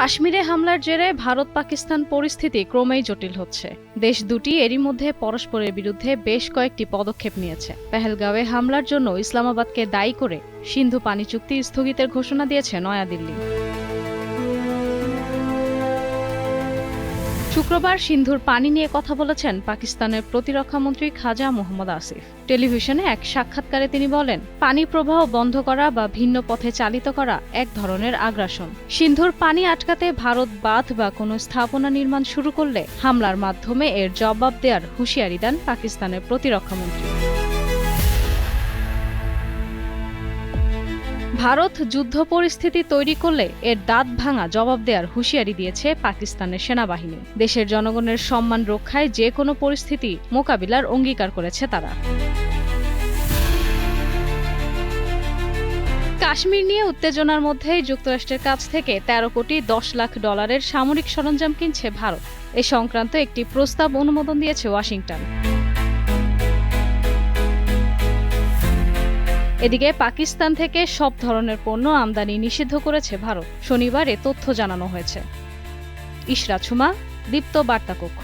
কাশ্মীরে হামলার জেরে ভারত পাকিস্তান পরিস্থিতি ক্রমেই জটিল হচ্ছে। দেশ দুটি এরই মধ্যে পরস্পরের বিরুদ্ধে বেশ কয়েকটি পদক্ষেপ নিয়েছে। পেহেলগাঁওয়ে হামলার জন্য ইসলামাবাদকে দায়ী করে সিন্ধু পানি চুক্তি স্থগিতের ঘোষণা দিয়েছে নয়াদিল্লি। শুক্রবার সিন্ধুর পানি নিয়ে কথা বলেছেন পাকিস্তানের প্রতিরক্ষামন্ত্রী খাজা মোহাম্মদ আসিফ। টেলিভিশনে এক সাক্ষাৎকারে তিনি বলেন, পানি প্রবাহ বন্ধ করা বা ভিন্ন পথে চালিত করা এক ধরনের আগ্রাসন। সিন্ধুর পানি আটকাতে ভারত বাঁধ বা কোনো স্থাপনা নির্মাণ শুরু করলে হামলার মাধ্যমে এর জবাব দেওয়ার হুঁশিয়ারি দেন পাকিস্তানের প্রতিরক্ষামন্ত্রী ভারত যুদ্ধ পরিস্থিতি তৈরি করলে এর দাঁত ভাঙা জবাব দেওয়ার হুঁশিয়ারি দিয়েছে পাকিস্তানের সেনাবাহিনী। দেশের জনগণের সম্মান রক্ষায় যে কোনো পরিস্থিতি মোকাবিলার অঙ্গীকার করেছে তারা। কাশ্মীর নিয়ে উত্তেজনার মধ্যেই যুক্তরাষ্ট্রের কাছ থেকে ১৩ কোটি দশ লাখ ডলারের সামরিক সরঞ্জাম কিনছে ভারত। এ সংক্রান্ত একটি প্রস্তাব অনুমোদন দিয়েছে ওয়াশিংটন। এদিকে পাকিস্তান থেকে সব ধরনের পণ্য আমদানি নিষিদ্ধ করেছে ভারত। শনিবার এ তথ্য জানানো হয়েছে। ইশরা ছুমা, দীপ্ত বার্তা কক্ষ